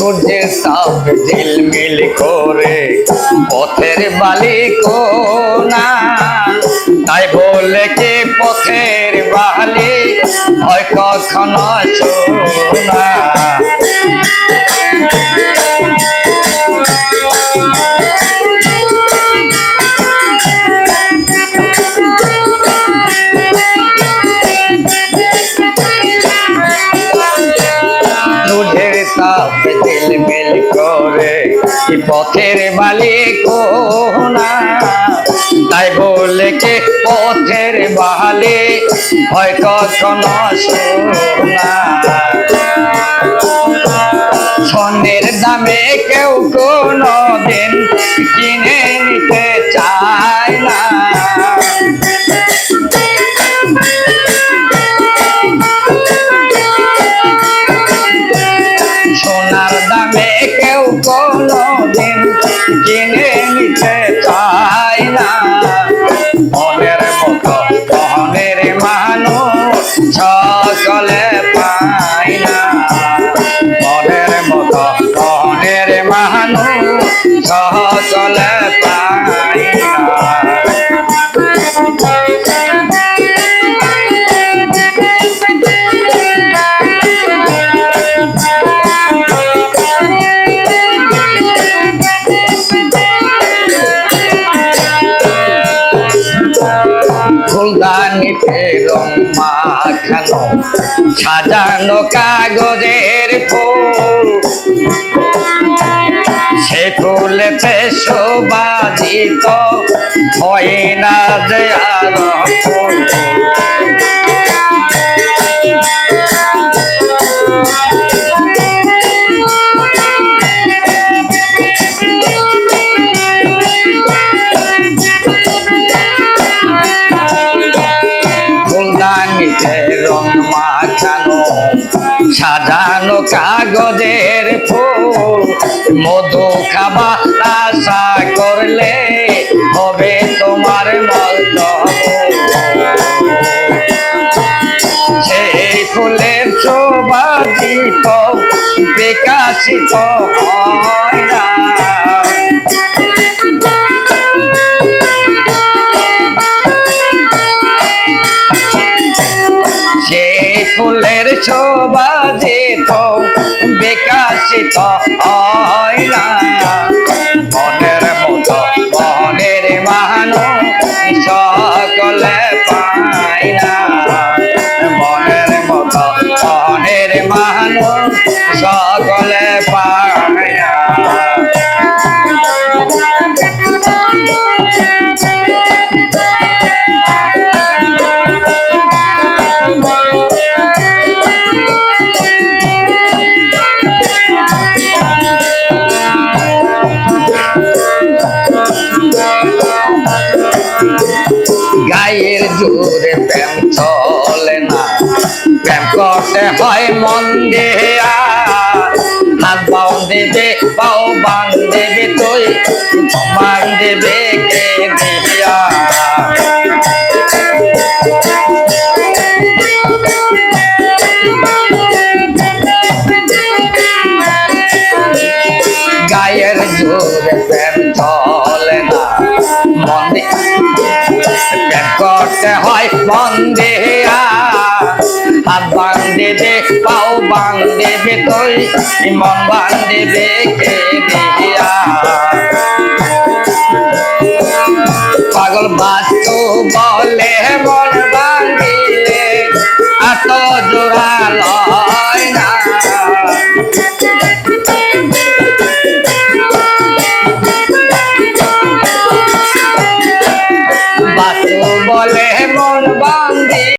সূর্যের তাপ ঝিলমিল করে পথের বালি কোনা তাই বলে কি পথের বালি? হয় কখনো পথের মালিক তাই বলে কে পথের বালে হয় কখনো শোনা স্বর্ণের দামে কেউ কোনো দিন কিনে নিতে কেউ কোনো কিনে নিতে চাই না। মনের মতো মনের মানুষ সকলে পাই না। মনের মতো মনের মানুষ সকলে পায় সাজানো কাগজের ফুল। সে ফুলেতে শোভাজিত হয় না যে আর ফুল। ফুলদানিতে রং মাখানো, সাজানো কাগজের ফুল। মধু খাবা আশা করলে হবে তোমার মত সেই ফুলের শোভাজিত বিকাশিত হয় না। সকলে পায় প্রেম করতে হয় মন দেয়া। হাত বাউ দেবে, পাও বান দেবে তুই মান দেবে কে দিয়া গায়ের জোরে প্রেম চলে না। মন করতে হয় মন দেয়া। হাত বান দেবে পাও বান দেবে তুই মন বান দেবে কে পাগল বাস্তু বলে মন বান্ধিলে এত জোড়া